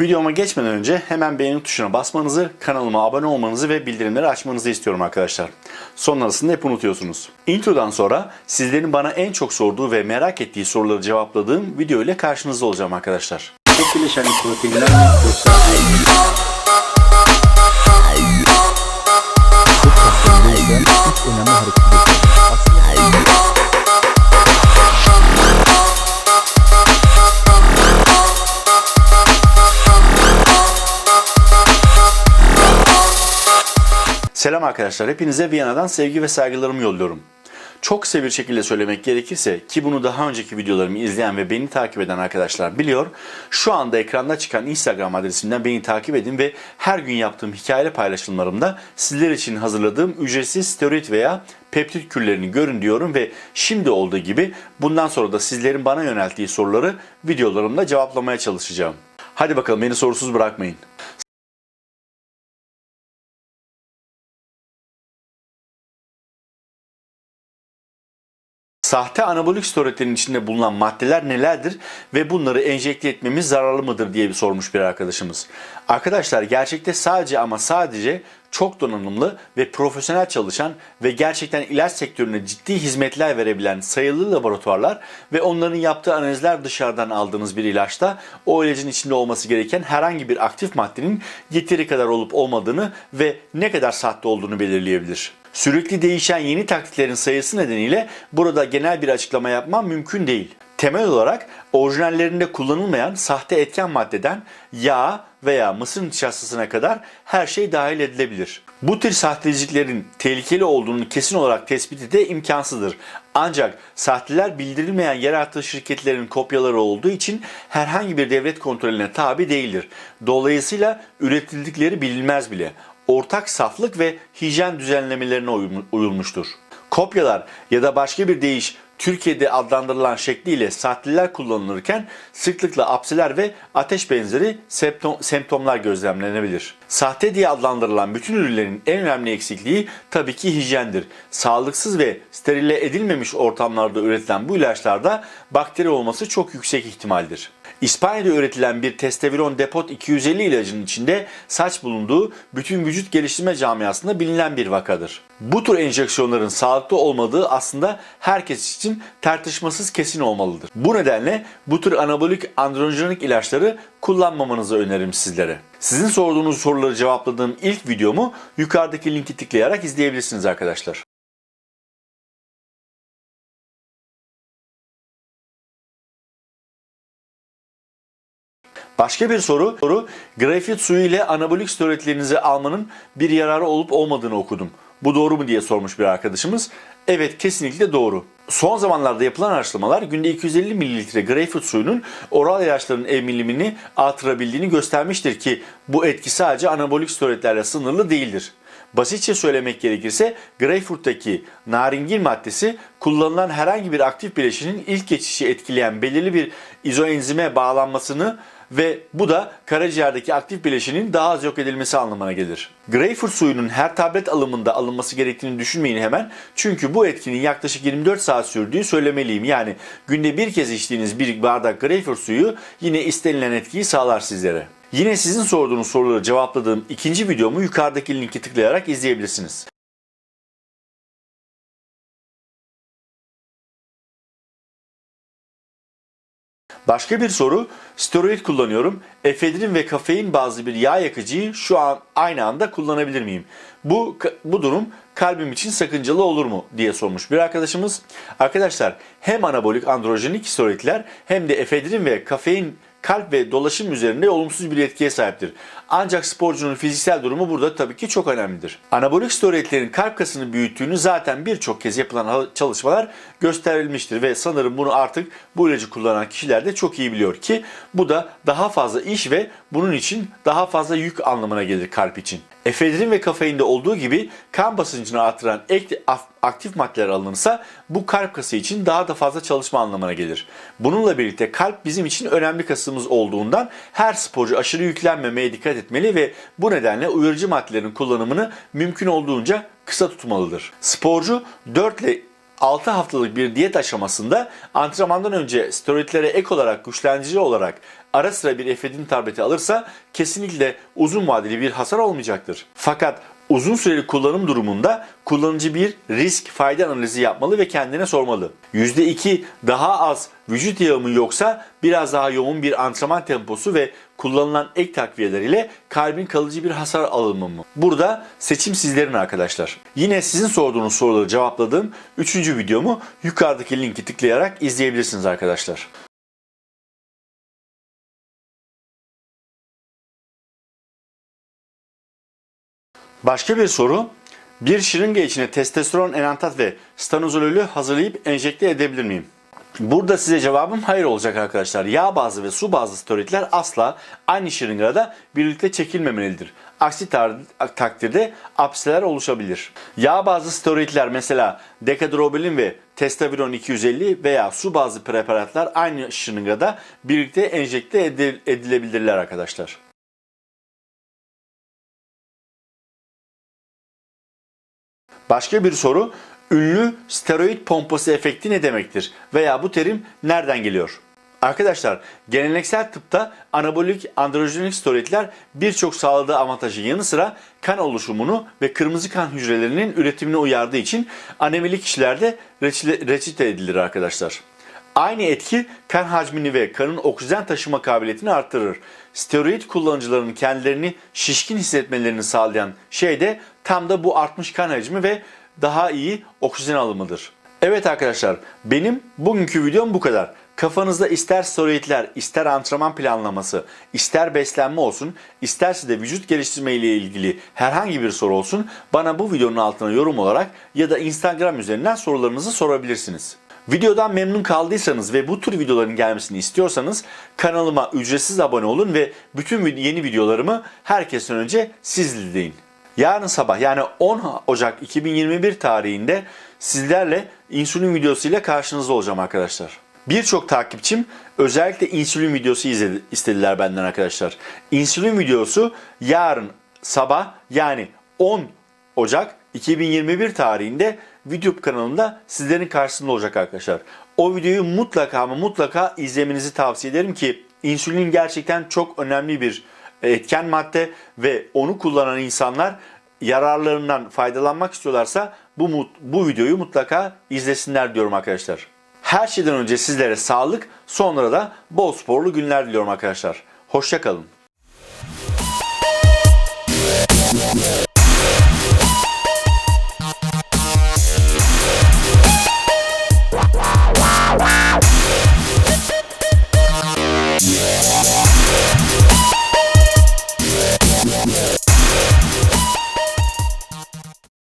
Videoma geçmeden önce hemen beğeni tuşuna basmanızı, kanalıma abone olmanızı ve bildirimleri açmanızı istiyorum arkadaşlar. Sonrasında hep unutuyorsunuz. Introdan sonra sizlerin bana en çok sorduğu ve merak ettiği soruları cevapladığım video ile karşınızda olacağım arkadaşlar. Çok bileşenli proteinler Selam arkadaşlar. Hepinize Viyana'dan sevgi ve saygılarımı yolluyorum. Çok kısa bir şekilde söylemek gerekirse ki bunu daha önceki videolarımı izleyen ve beni takip eden arkadaşlar biliyor. Şu anda ekranda çıkan Instagram adresimden beni takip edin ve her gün yaptığım hikayeli paylaşımlarımda sizler için hazırladığım ücretsiz steroid veya peptit kürlerini görün diyorum ve şimdi olduğu gibi bundan sonra da sizlerin bana yönelttiği soruları videolarımda cevaplamaya çalışacağım. Hadi bakalım beni sorusuz bırakmayın. Sahte anabolik steroidlerin içinde bulunan maddeler nelerdir ve bunları enjekte etmemiz zararlı mıdır diye bir sormuş bir arkadaşımız. Arkadaşlar gerçekte sadece ama sadece çok donanımlı ve profesyonel çalışan ve gerçekten ilaç sektörüne ciddi hizmetler verebilen sayılı laboratuvarlar ve onların yaptığı analizler dışarıdan aldığınız bir ilaçta o ilacın içinde olması gereken herhangi bir aktif maddenin yeteri kadar olup olmadığını ve ne kadar sahte olduğunu belirleyebilir. Sürekli değişen yeni taktiklerin sayısı nedeniyle burada genel bir açıklama yapmam mümkün değil. Temel olarak orijinallerinde kullanılmayan sahte etken maddeden yağ veya mısır nişastasına kadar her şey dahil edilebilir. Bu tür sahteciliklerin tehlikeli olduğunu kesin olarak tespiti de imkansızdır. Ancak sahteler bildirilmeyen yeraltı şirketlerin kopyaları olduğu için herhangi bir devlet kontrolüne tabi değildir. Dolayısıyla üretildikleri bilinmez bile ortak saflık ve hijyen düzenlemelerine uyulmuştur. Kopyalar ya da başka bir deyiş Türkiye'de adlandırılan şekliyle sahteliler kullanılırken sıklıkla apseler ve ateş benzeri semptomlar gözlemlenebilir. Sahte diye adlandırılan bütün ürünlerin en önemli eksikliği tabii ki hijyendir. Sağlıksız ve sterile edilmemiş ortamlarda üretilen bu ilaçlarda bakteri olması çok yüksek ihtimaldir. İspanya'da üretilen bir testosteron depot 250 ilacının içinde saç bulunduğu bütün vücut geliştirme camiasında bilinen bir vakadır. Bu tür enjeksiyonların sağlıklı olmadığı aslında herkes için tartışmasız kesin olmalıdır. Bu nedenle bu tür anabolik androjenik ilaçları kullanmamanızı öneririm sizlere. Sizin sorduğunuz soruları cevapladığım ilk videomu yukarıdaki linki tıklayarak izleyebilirsiniz arkadaşlar. Başka bir soru, soru grafit suyu ile anabolik steroidlerinizi almanın bir yararı olup olmadığını okudum. Bu doğru mu diye sormuş bir arkadaşımız. Evet kesinlikle doğru. Son zamanlarda yapılan araştırmalar günde 250 mililitre greyfurt suyunun oral ilaçların emilimini artırabildiğini göstermiştir ki bu etki sadece anabolik steroidlerle sınırlı değildir. Basitçe söylemek gerekirse greyfurttaki naringin maddesi kullanılan herhangi bir aktif bileşinin ilk geçişi etkileyen belirli bir izoenzime bağlanmasını ve bu da karaciğerdeki aktif bileşinin daha az yok edilmesi anlamına gelir. Greyfurt suyunun her tablet alımında alınması gerektiğini düşünmeyin hemen. Çünkü bu etkinin yaklaşık 24 saat sürdüğü söylemeliyim. Yani günde bir kez içtiğiniz bir bardak greyfurt suyu yine istenilen etkiyi sağlar sizlere. Yine sizin sorduğunuz soruları cevapladığım ikinci videomu yukarıdaki linki tıklayarak izleyebilirsiniz. Başka bir soru, steroid kullanıyorum. Efedrin ve kafein bazlı bir yağ yakıcıyı şu an aynı anda kullanabilir miyim? Bu bu durum kalbim için sakıncalı olur mu diye sormuş bir arkadaşımız. Arkadaşlar hem anabolik androjenik steroidler hem de efedrin ve kafein kalp ve dolaşım üzerinde olumsuz bir etkiye sahiptir. Ancak sporcunun fiziksel durumu burada tabii ki çok önemlidir. Anabolik steroidlerin kalp kasını büyüttüğünü zaten birçok kez yapılan çalışmalar gösterilmiştir ve sanırım bunu artık bu ilacı kullanan kişiler de çok iyi biliyor ki bu da daha fazla iş ve bunun için daha fazla yük anlamına gelir kalp için. Efedrin ve kafeinde olduğu gibi kan basıncını artıran ek aktif maddeler alınırsa bu kalp kası için daha da fazla çalışma anlamına gelir. Bununla birlikte kalp bizim için önemli kasımız olduğundan her sporcu aşırı yüklenmemeye dikkat etmeli ve bu nedenle uyarıcı maddelerin kullanımını mümkün olduğunca kısa tutmalıdır. Sporcu 4 ile 6 haftalık bir diyet aşamasında antrenmandan önce steroidlere ek olarak güçlendirici olarak ara sıra bir efedin tableti alırsa kesinlikle uzun vadeli bir hasar olmayacaktır. Fakat uzun süreli kullanım durumunda kullanıcı bir risk fayda analizi yapmalı ve kendine sormalı. %2 daha az vücut yağı mı yoksa biraz daha yoğun bir antrenman temposu ve kullanılan ek takviyeler ile kalbin kalıcı bir hasar alımı mı? Burada seçim sizlerin arkadaşlar. Yine sizin sorduğunuz soruları cevapladığım 3. videomu yukarıdaki linki tıklayarak izleyebilirsiniz arkadaşlar. Başka bir soru. Bir şırınga içine testosteron, enantat ve stanozolölü hazırlayıp enjekte edebilir miyim? Burada size cevabım hayır olacak arkadaşlar. Yağ bazlı ve su bazlı steroidler asla aynı şırıngada birlikte çekilmemelidir. Aksi takdirde apseler oluşabilir. Yağ bazlı steroidler mesela dekadrobalin ve testaviron 250 veya su bazlı preparatlar aynı şırıngada birlikte enjekte edil- edilebilirler arkadaşlar. Başka bir soru, ünlü steroid pompası efekti ne demektir? Veya bu terim nereden geliyor? Arkadaşlar, geleneksel tıpta anabolik androjenik steroidler birçok sağladığı avantajın yanı sıra kan oluşumunu ve kırmızı kan hücrelerinin üretimini uyardığı için anemili kişilerde reçete edilir arkadaşlar. Aynı etki kan hacmini ve kanın oksijen taşıma kabiliyetini arttırır. Steroid kullanıcılarının kendilerini şişkin hissetmelerini sağlayan şey de tam da bu artmış kan hacmi ve daha iyi oksijen alımıdır. Evet arkadaşlar benim bugünkü videom bu kadar. Kafanızda ister steroidler, ister antrenman planlaması, ister beslenme olsun, isterse de vücut geliştirme ile ilgili herhangi bir soru olsun bana bu videonun altına yorum olarak ya da Instagram üzerinden sorularınızı sorabilirsiniz. Videodan memnun kaldıysanız ve bu tür videoların gelmesini istiyorsanız kanalıma ücretsiz abone olun ve bütün yeni videolarımı herkesten önce siz izleyin. Yarın sabah yani 10 Ocak 2021 tarihinde sizlerle insülin videosuyla karşınızda olacağım arkadaşlar. Birçok takipçim özellikle insülin videosu izledi, istediler benden arkadaşlar. İnsülin videosu yarın sabah yani 10 Ocak 2021 tarihinde YouTube kanalımda sizlerin karşısında olacak arkadaşlar. O videoyu mutlaka ama mutlaka izlemenizi tavsiye ederim ki insülin gerçekten çok önemli bir etken madde ve onu kullanan insanlar yararlarından faydalanmak istiyorlarsa bu, bu videoyu mutlaka izlesinler diyorum arkadaşlar. Her şeyden önce sizlere sağlık, sonra da bol sporlu günler diliyorum arkadaşlar. Hoşçakalın.